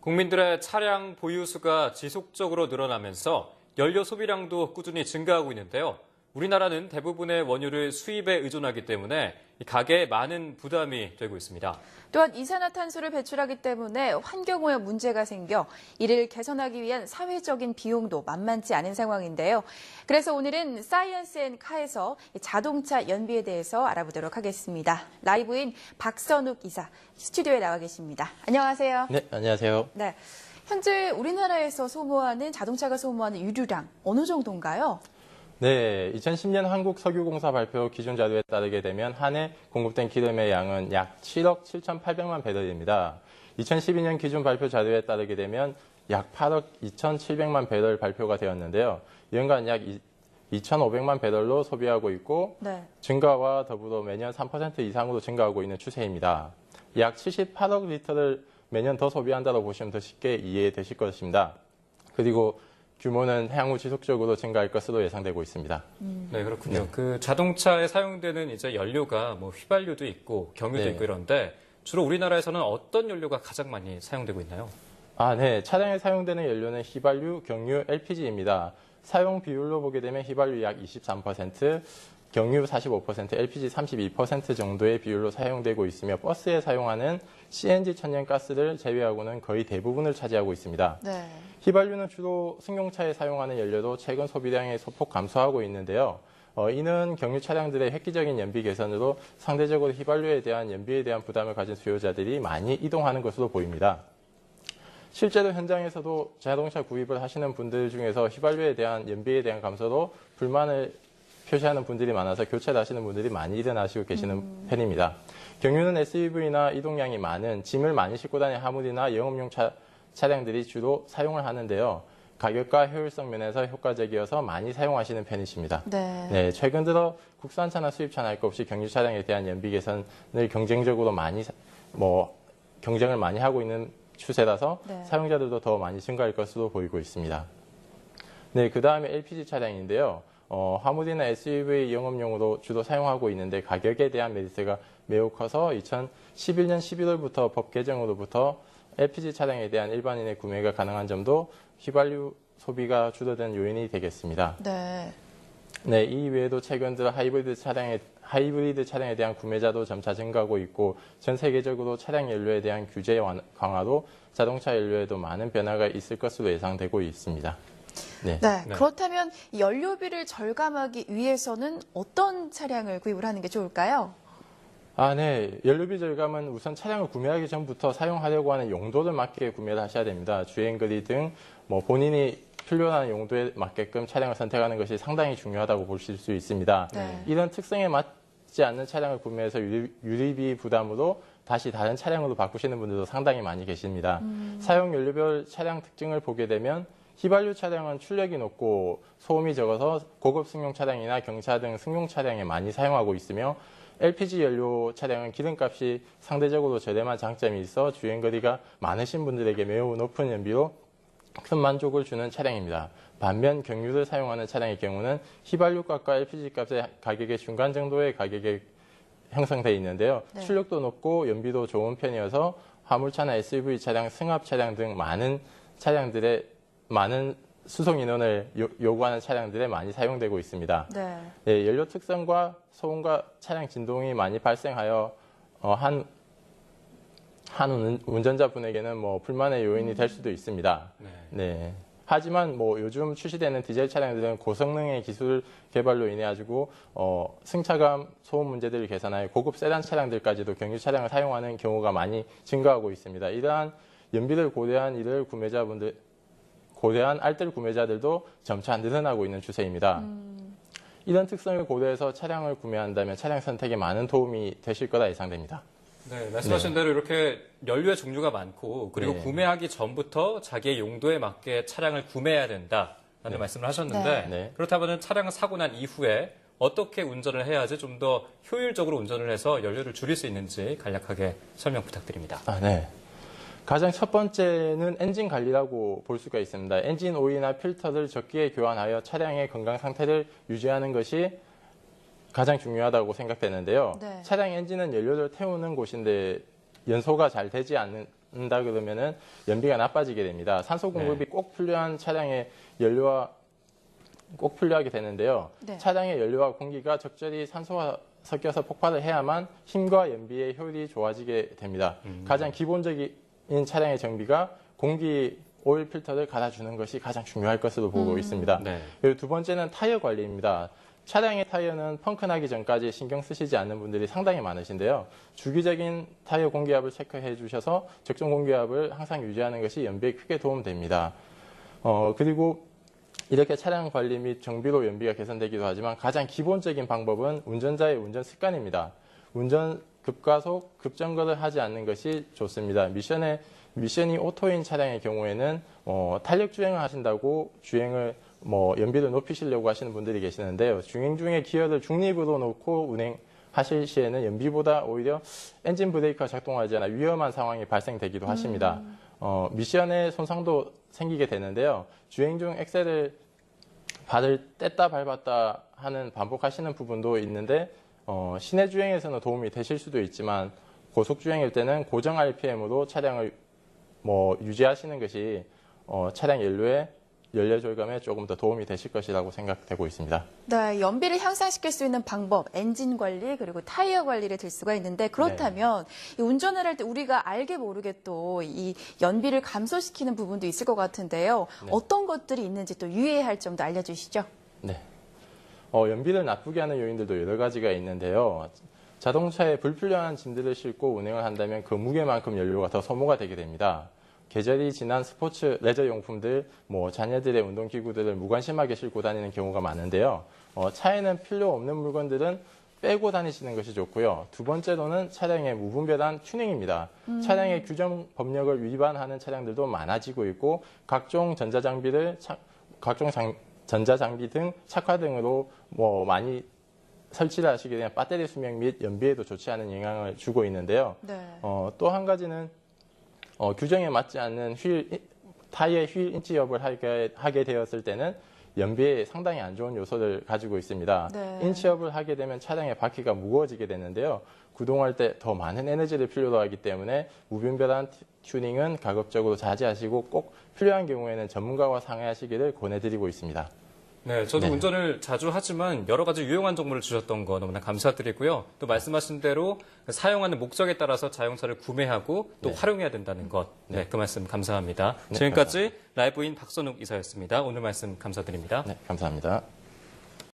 국민들의 차량 보유 수가 지속적으로 늘어나면서 연료 소비량도 꾸준히 증가하고 있는데요. 우리나라는 대부분의 원유를 수입에 의존하기 때문에 이 가계에 많은 부담이 되고 있습니다. 또한 이산화탄소를 배출하기 때문에 환경오염 문제가 생겨 이를 개선하기 위한 사회적인 비용도 만만치 않은 상황인데요. 그래서 오늘은 사이언스 앤 카에서 자동차 연비에 대해서 알아보도록 하겠습니다. 라이브인 박선욱 이사 스튜디오에 나와 계십니다. 안녕하세요. 네, 안녕하세요. 네. 현재 우리나라에서 소모하는 자동차가 소모하는 유류량 어느 정도인가요? 네, 2010년 한국석유공사 발표 기준 자료에 따르게 되면 한 해 공급된 기름의 양은 약 7억 7,800만 배럴입니다. 2012년 기준 발표 자료에 따르게 되면 약 8억 2,700만 배럴 발표가 되었는데요. 연간 약 2,500만 배럴로 소비하고 있고 네. 증가와 더불어 매년 3% 이상으로 증가하고 있는 추세입니다. 약 78억 리터를 매년 더 소비한다고 보시면 더 쉽게 이해되실 것입니다. 그리고 규모는 향후 지속적으로 증가할 것으로 예상되고 있습니다. 네, 그렇군요. 그 자동차에 사용되는 이제 연료가 뭐 휘발유도 있고 경유도 네. 있고 이런데 주로 우리나라에서는 어떤 연료가 가장 많이 사용되고 있나요? 아, 네. 차량에 사용되는 연료는 휘발유, 경유, LPG입니다. 사용 비율로 보게 되면 휘발유 약 23%, 경유 45%, LPG 32% 정도의 비율로 사용되고 있으며 버스에 사용하는 CNG 천연가스를 제외하고는 거의 대부분을 차지하고 있습니다. 네. 휘발유는 주로 승용차에 사용하는 연료도 최근 소비량이 소폭 감소하고 있는데요. 어, 이는 경유 차량들의 획기적인 연비 개선으로 상대적으로 휘발유에 대한 연비에 대한 부담을 가진 수요자들이 많이 이동하는 것으로 보입니다. 실제로 현장에서도 자동차 구입을 하시는 분들 중에서 휘발유에 대한 연비에 대한 감소로 불만을 표시하는 분들이 많아서 교체를 하시는 분들이 많이 일어나시고 계시는 편입니다. 경유는 SUV나 이동량이 많은 짐을 많이 싣고 다니는 화물이나 영업용 차, 차량들이 주로 사용을 하는데요. 가격과 효율성 면에서 효과적이어서 많이 사용하시는 편이십니다. 네. 네, 최근 들어 국산차나 수입차나 할 것 없이 경유 차량에 대한 연비 개선을 경쟁적으로 많이 사- 뭐 경쟁을 많이 하고 있는 추세라서 네. 사용자들도 더 많이 증가할 것으로 보이고 있습니다. 네, 그 다음에 LPG 차량인데요. 어, 화물이나 SUV 영업용으로 주로 사용하고 있는데 가격에 대한 메리트가 매우 커서 2011년 11월부터 법 개정으로부터 LPG 차량에 대한 일반인의 구매가 가능한 점도 휘발유 소비가 줄어든 요인이 되겠습니다. 네. 네, 이 외에도 최근 들어 하이브리드 차량에 하이브리드 차량에 대한 구매자도 점차 증가하고 있고 전 세계적으로 차량 연료에 대한 규제 완- 강화로 자동차 연료에도 많은 변화가 있을 것으로 예상되고 있습니다. 네. 네. 네. 그렇다면 이 연료비를 절감하기 위해서는 어떤 차량을 구입을 하는 게 좋을까요? 아, 네. 연료비 절감은 우선 차량을 구매하기 전부터 사용하려고 하는 용도를 맞게 구매를 하셔야 됩니다. 주행거리 등 뭐 본인이 필요한 용도에 맞게끔 차량을 선택하는 것이 상당히 중요하다고 보실 수 있습니다. 네. 이런 특성에 맞지 않는 차량을 구매해서 유리, 유리비 부담으로 다시 다른 차량으로 바꾸시는 분들도 상당히 많이 계십니다. 사용 연료별 차량 특징을 보게 되면 휘발유 차량은 출력이 높고 소음이 적어서 고급 승용 차량이나 경차 등 승용 차량에 많이 사용하고 있으며 LPG 연료 차량은 기름값이 상대적으로 저렴한 장점이 있어 주행 거리가 많으신 분들에게 매우 높은 연비로 큰 만족을 주는 차량입니다. 반면 경유를 사용하는 차량의 경우는 휘발유 값과 LPG 값의 가격의 중간 정도의 가격에 형성되어 있는데요. 네. 출력도 높고 연비도 좋은 편이어서 화물차나 SUV 차량, 승합 차량 등 많은 차량들의 많은 수송 인원을 요- 요구하는 차량들에 많이 사용되고 있습니다. 네. 네, 연료 특성과 소음과 차량 진동이 많이 발생하여 어, 한, 한 운- 운전자분에게는 뭐 불만의 요인이 될 수도 있습니다. 네. 네. 하지만 뭐 요즘 출시되는 디젤 차량들은 고성능의 기술 개발로 인해 가지고 어, 승차감, 소음 문제들을 개선하여 고급 세단 차량들까지도 경유 차량을 사용하는 경우가 많이 증가하고 있습니다. 이러한 연비를 고려한 이를 구매자분들 고려한 알뜰 구매자들도 점차 늘어나고 있는 추세입니다. 이런 특성을 고려해서 차량을 구매한다면 차량 선택에 많은 도움이 되실 거라 예상됩니다. 네, 말씀하신 대로 이렇게 연료의 종류가 많고 그리고 네. 구매하기 전부터 자기의 용도에 맞게 차량을 구매해야 된다라는 말씀을 하셨는데 네. 그렇다면 차량을 사고 난 이후에 어떻게 운전을 해야지 좀 더 효율적으로 운전을 해서 연료를 줄일 수 있는지 간략하게 설명 부탁드립니다. 아, 네. 가장 첫 번째는 엔진 관리라고 볼 수가 있습니다. 엔진 오일이나 필터를 적기에 교환하여 차량의 건강 상태를 유지하는 것이 가장 중요하다고 생각되는데요. 네. 차량 엔진은 연료를 태우는 곳인데 연소가 잘 되지 않는 한다 그러면은 연비가 나빠지게 됩니다. 산소 공급이 꼭 필요한 차량의 연료와 꼭 필요하게 되는데요. 네. 차량의 연료와 공기가 적절히 산소와 섞여서 폭발을 해야만 힘과 연비의 효율이 좋아지게 됩니다. 가장 기본적인 차량의 정비가 공기 오일 필터를 갈아주는 것이 가장 중요할 것으로 보고 있습니다. 네. 그리고 두 번째는 타이어 관리입니다. 차량의 타이어는 펑크 나기 전까지 신경 쓰시지 않는 분들이 상당히 많으신데요. 주기적인 타이어 공기압을 체크해 주셔서 적정 공기압을 항상 유지하는 것이 연비에 크게 도움됩니다. 어, 그리고 이렇게 차량 관리 및 정비로 연비가 개선되기도 하지만 가장 기본적인 방법은 운전자의 운전 습관입니다. 운전 급가속, 급정거를 하지 않는 것이 좋습니다. 미션에 미션이 오토인 차량의 경우에는 어, 탄력 주행을 하신다고 주행을 뭐 연비를 높이시려고 하시는 분들이 계시는데요. 주행 중에 기어를 중립으로 놓고 운행 하실 시에는 연비보다 오히려 엔진 브레이크가 작동하지 않아 위험한 상황이 발생되기도 하십니다. 어, 미션에 손상도 생기게 되는데요. 주행 중 엑셀을 발을 뗐다 밟았다 하는 반복하시는 부분도 있는데 어, 시내 주행에서는 도움이 되실 수도 있지만 고속 주행일 때는 고정 RPM으로 차량을 뭐 유지하시는 것이 어, 차량 연료에 연료 절감에 조금 더 도움이 되실 것이라고 생각되고 있습니다. 네, 연비를 향상시킬 수 있는 방법, 엔진 관리 그리고 타이어 관리를 들 수가 있는데 그렇다면 이 운전을 할 때 우리가 알게 모르게 또 이 연비를 감소시키는 부분도 있을 것 같은데요. 네. 어떤 것들이 있는지 또 유의해야 할 점도 알려주시죠. 네. 어, 연비를 나쁘게 하는 요인들도 여러 가지가 있는데요. 자동차에 불필요한 짐들을 싣고 운행을 한다면 그 무게만큼 연료가 더 소모가 되게 됩니다. 계절이 지난 스포츠 레저 용품들, 뭐 자녀들의 운동 기구들을 무관심하게 싣고 다니는 경우가 많은데요. 어, 차에는 필요 없는 물건들은 빼고 다니시는 것이 좋고요. 두 번째로는 차량의 무분별한 튜닝입니다. 차량의 규정 법령을 위반하는 차량들도 많아지고 있고 각종 전자장비를 차- 각종 장- 전자장비 등 착화 등으로 뭐 많이 설치를 하시게 되면 배터리 수명 및 연비에도 좋지 않은 영향을 주고 있는데요. 네. 어, 또 한 가지는 어, 규정에 맞지 않는 휠, 타이어의 휠 인치 업을 하게, 하게 되었을 때는 연비에 상당히 안 좋은 요소를 가지고 있습니다. 네. 인치업을 하게 되면 차량의 바퀴가 무거워지게 되는데요. 구동할 때 더 많은 에너지를 필요로 하기 때문에 무분별한 티- 튜닝은 가급적으로 자제하시고 꼭 필요한 경우에는 전문가와 상의하시기를 권해드리고 있습니다. 네, 저도 네. 운전을 자주 하지만 여러 가지 유용한 정보를 주셨던 거 너무나 감사드리고요. 또 말씀하신 대로 사용하는 목적에 따라서 자동차를 구매하고 또 네. 활용해야 된다는 것. 네, 그 말씀 감사합니다. 네, 지금까지 라이브인 박선욱 이사였습니다. 오늘 말씀 감사드립니다. 네, 감사합니다.